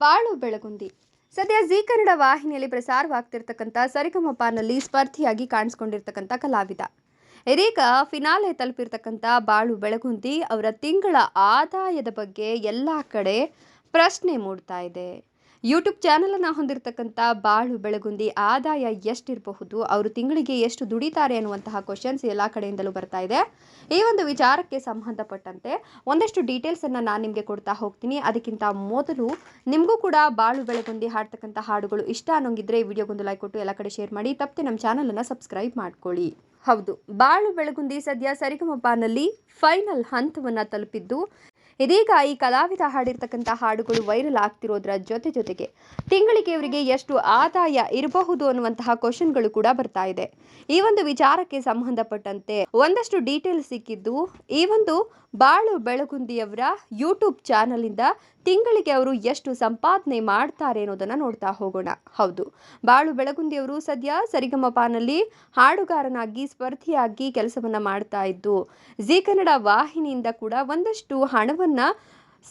ಬಾಳು ಬೆಳಗುಂದಿ. ಸದ್ಯ ಜಿ ಕನ್ನಡ ವಾಹಿನಿಯಲ್ಲಿ ಪ್ರಸಾರವಾಗ್ತಿರ್ತಕ್ಕಂಥ ಸರಿಗಮಪನಲ್ಲಿ ಸ್ಪರ್ಧಿಯಾಗಿ ಕಾಣಿಸ್ಕೊಂಡಿರ್ತಕ್ಕಂಥ ಕಲಾವಿದ. ಇದೀಗ ಫಿನಾಲೆ ತಲುಪಿರ್ತಕ್ಕಂಥ ಬಾಳು ಬೆಳಗುಂದಿ ಅವರ ತಿಂಗಳ ಆದಾಯದ ಬಗ್ಗೆ ಎಲ್ಲ ಕಡೆ ಪ್ರಶ್ನೆ ಮೂಡ್ತಾ ಇದೆ. ಯೂಟ್ಯೂಬ್ ಚಾನಲನ್ನು ಹೊಂದಿರತಕ್ಕಂಥ ಬಾಳು ಬೆಳಗುಂದಿ ಆದಾಯ ಎಷ್ಟಿರಬಹುದು, ಅವರು ತಿಂಗಳಿಗೆ ಎಷ್ಟು ದುಡಿತಾರೆ ಅನ್ನುವಂತಹ ಕ್ವಶನ್ಸ್ ಎಲ್ಲ ಕಡೆಯಿಂದಲೂ ಬರ್ತಾ ಇದೆ. ಈ ಒಂದು ವಿಚಾರಕ್ಕೆ ಸಂಬಂಧಪಟ್ಟಂತೆ ಒಂದಷ್ಟು ಡೀಟೇಲ್ಸನ್ನು ನಾನು ನಿಮಗೆ ಕೊಡ್ತಾ ಹೋಗ್ತೀನಿ. ಅದಕ್ಕಿಂತ ಮೊದಲು ನಿಮಗೂ ಕೂಡ ಬಾಳು ಬೆಳಗುಂದಿ ಹಾಡ್ತಕ್ಕಂಥ ಹಾಡುಗಳು ಇಷ್ಟ ಅನ್ನೋಂಗಿದ್ರೆ ಈ ವಿಡಿಯೋಗೊಂದು ಲೈಕ್ ಕೊಟ್ಟು ಎಲ್ಲ ಕಡೆ ಶೇರ್ ಮಾಡಿ. ತಪ್ಪದೆ ನಮ್ಮ ಚಾನಲನ್ನು ಸಬ್ಸ್ಕ್ರೈಬ್ ಮಾಡ್ಕೊಳ್ಳಿ. ಹೌದು, ಬಾಳು ಬೆಳಗುಂದಿ ಸದ್ಯ ಸರಿಗಮಪನಲ್ಲಿ ಫೈನಲ್ ಹಂತವನ್ನು ತಲುಪಿದ್ದು ಇದೀಗ ಈ ಕಲಾವಿದ ಹಾಡಿರ್ತಕ್ಕಂಥ ಹಾಡುಗಳು ವೈರಲ್ ಆಗ್ತಿರೋದ್ರ ಜೊತೆ ಜೊತೆಗೆ ತಿಂಗಳಿಗೆ ಇವರಿಗೆ ಎಷ್ಟು ಆದಾಯ ಇರಬಹುದು ಅನ್ನುವಂತಹ ಕ್ವಶನ್ಗಳು ಕೂಡ ಬರ್ತಾ ಇದೆ. ಈ ಒಂದು ವಿಚಾರಕ್ಕೆ ಸಂಬಂಧಪಟ್ಟಂತೆ ಒಂದಷ್ಟು ಡೀಟೇಲ್ ಸಿಕ್ಕಿದ್ದು, ಈ ಒಂದು ಬಾಳು ಬೆಳಗುಂದಿಯವರ ಯೂಟ್ಯೂಬ್ ಚಾನಲಿಂದ ತಿಂಗಳಿಗೆ ಅವರು ಎಷ್ಟು ಸಂಪಾದನೆ ಮಾಡ್ತಾರೆ ಅನ್ನೋದನ್ನ ನೋಡ್ತಾ ಹೋಗೋಣ. ಹೌದು, ಬಾಳು ಬೆಳಗುಂದಿಯವರು ಸದ್ಯ ಸರಿಗಮಪನಲ್ಲಿ ಹಾಡುಗಾರನಾಗಿ ಸ್ಪರ್ಧಿಯಾಗಿ ಕೆಲಸವನ್ನ ಮಾಡ್ತಾ ಇದ್ದು, ಜಿ ಕನ್ನಡ ವಾಹಿನಿಯಿಂದ ಕೂಡ ಒಂದಷ್ಟು ಹಣವನ್ನ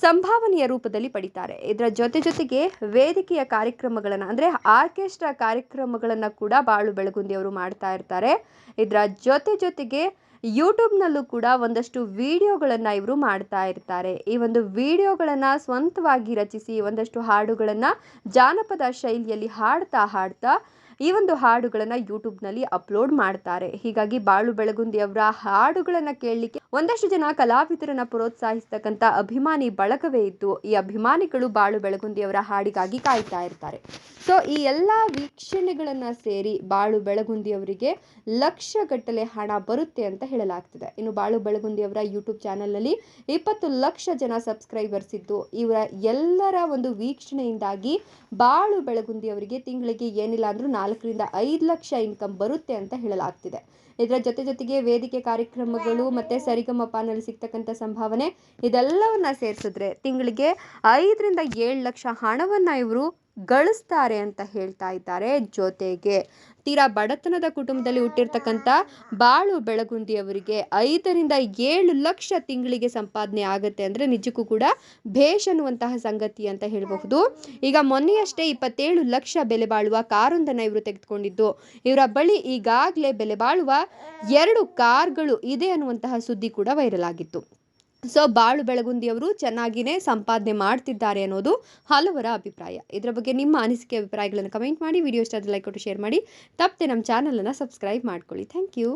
ಸಂಭಾವನೆಯ ರೂಪದಲ್ಲಿ ಪಡಿತಾರೆ. ಇದರ ಜೊತೆ ಜೊತೆಗೆ ವೇದಿಕೆಯ ಕಾರ್ಯಕ್ರಮಗಳನ್ನು, ಅಂದರೆ ಆರ್ಕೆಸ್ಟ್ರಾ ಕಾರ್ಯಕ್ರಮಗಳನ್ನು ಕೂಡ ಬಾಳು ಬೆಳಗುಂದಿ ಅವರು ಮಾಡ್ತಾ ಇರ್ತಾರೆ. ಇದರ ಜೊತೆ ಜೊತೆಗೆ ಯೂಟ್ಯೂಬ್ನಲ್ಲೂ ಕೂಡ ಒಂದಷ್ಟು ವಿಡಿಯೋಗಳನ್ನು ಇವರು ಮಾಡ್ತಾ ಇರ್ತಾರೆ. ಈ ಒಂದು ವಿಡಿಯೋಗಳನ್ನು ಸ್ವಂತವಾಗಿ ರಚಿಸಿ ಒಂದಷ್ಟು ಹಾಡುಗಳನ್ನು ಜಾನಪದ ಶೈಲಿಯಲ್ಲಿ ಹಾಡ್ತಾ ಹಾಡ್ತಾ ಈ ಒಂದು ಹಾಡುಗಳನ್ನು ಯೂಟ್ಯೂಬ್ನಲ್ಲಿ ಅಪ್ಲೋಡ್ ಮಾಡ್ತಾರೆ. ಹೀಗಾಗಿ ಬಾಳು ಬೆಳಗುಂದಿ ಅವರ ಹಾಡುಗಳನ್ನು ಕೇಳಲಿಕ್ಕೆ ಒಂದಷ್ಟು ಜನ ಕಲಾವಿದರನ್ನ ಪ್ರೋತ್ಸಾಹಿಸ್ತಕ್ಕಂಥ ಅಭಿಮಾನಿ ಬಳಗವೇ ಇದ್ದು, ಈ ಅಭಿಮಾನಿಗಳು ಬಾಳು ಬೆಳಗುಂದಿಯವರ ಹಾಡಿಗಾಗಿ ಕಾಯ್ತಾ ಇರ್ತಾರೆ. ಸೊ ಈ ಎಲ್ಲ ವೀಕ್ಷಣೆಗಳನ್ನು ಸೇರಿ ಬಾಳು ಬೆಳಗುಂದಿಯವರಿಗೆ ಲಕ್ಷಗಟ್ಟಲೆ ಹಣ ಬರುತ್ತೆ ಅಂತ ಹೇಳಲಾಗ್ತಿದೆ. ಇನ್ನು ಬಾಳು ಬೆಳಗುಂದಿಯವರ ಯೂಟ್ಯೂಬ್ ಚಾನಲ್ನಲ್ಲಿ ಇಪ್ಪತ್ತು ಲಕ್ಷ ಜನ ಸಬ್ಸ್ಕ್ರೈಬರ್ಸ್ ಇದ್ದು, ಇವರ ಎಲ್ಲರ ಒಂದು ವೀಕ್ಷಣೆಯಿಂದಾಗಿ ಬಾಳು ಬೆಳಗುಂದಿಯವರಿಗೆ ತಿಂಗಳಿಗೆ ಏನಿಲ್ಲ ಅಂದ್ರೂ ನಾಲ್ಕರಿಂದ ಐದು ಲಕ್ಷ ಇನ್ಕಮ್ ಬರುತ್ತೆ ಅಂತ ಹೇಳಲಾಗ್ತಿದೆ. ಇದರ ಜೊತೆ ಜೊತೆಗೆ ವೇದಿಕೆ ಕಾರ್ಯಕ್ರಮಗಳು ಮತ್ತು ಸರಿಗಮಪನಲ್ಲಿ ಸಿಗ್ತಕ್ಕಂಥ ಸಂಭಾವನೆ ಇದೆಲ್ಲವನ್ನ ಸೇರಿಸಿದ್ರೆ ತಿಂಗಳಿಗೆ ಐದರಿಂದ ಏಳು ಲಕ್ಷ ಹಣವನ್ನು ಇವರು ಗಳಿಸ್ತಾರೆ ಅಂತ ಹೇಳ್ತಾ ಇದ್ದಾರೆ ಜೊತೆಗೆ ತೀರಾ ಬಡತನದ ಕುಟುಂಬದಲ್ಲಿ ಹುಟ್ಟಿರ್ತಕ್ಕಂಥ ಬಾಳು ಬೆಳಗುಂದಿಯವರಿಗೆ ಐದರಿಂದ ಏಳು ಲಕ್ಷ ತಿಂಗಳಿಗೆ ಸಂಪಾದನೆ ಆಗುತ್ತೆ ಅಂದರೆ ನಿಜಕ್ಕೂ ಕೂಡ ಭೇಷ್ ಅನ್ನುವಂತಹ ಸಂಗತಿ ಅಂತ ಹೇಳಬಹುದು. ಈಗ ಮೊನ್ನೆಯಷ್ಟೇ ಇಪ್ಪತ್ತೇಳು ಲಕ್ಷ ಬೆಲೆ ಬಾಳುವ ಕಾರೊಂದನ್ನು ಇವರು ತೆಗೆದುಕೊಂಡಿದ್ದು. ಇವರ ಬಳಿ ಈಗಾಗಲೇ ಬೆಲೆ ಬಾಳುವ ಎರಡು ಕಾರ್ಗಳು ಇದೆ ಅನ್ನುವಂತಹ ಸುದ್ದಿ ಕೂಡ ವೈರಲ್ ಆಗಿತ್ತು. ಸೊ ಬಾಳು ಬೆಳಗುಂದಿಯವರು ಚೆನ್ನಾಗಿಯೇ ಸಂಪಾದನೆ ಮಾಡ್ತಿದ್ದಾರೆ ಅನ್ನೋದು ಹಲವರ ಅಭಿಪ್ರಾಯ. ಇದರ ಬಗ್ಗೆ ನಿಮ್ಮ ಅನಿಸಿಕೆ ಅಭಿಪ್ರಾಯಗಳನ್ನು ಕಮೆಂಟ್ ಮಾಡಿ ವಿಡಿಯೋ ಇಷ್ಟ ಲೈಕ್ ಕೊಟ್ಟು ಶೇರ್ ಮಾಡಿ. ತಪ್ಪದೆ ನಮ್ಮ ಚಾನಲನ್ನು ಸಬ್ಸ್ಕ್ರೈಬ್ ಮಾಡ್ಕೊಳ್ಳಿ. Thank you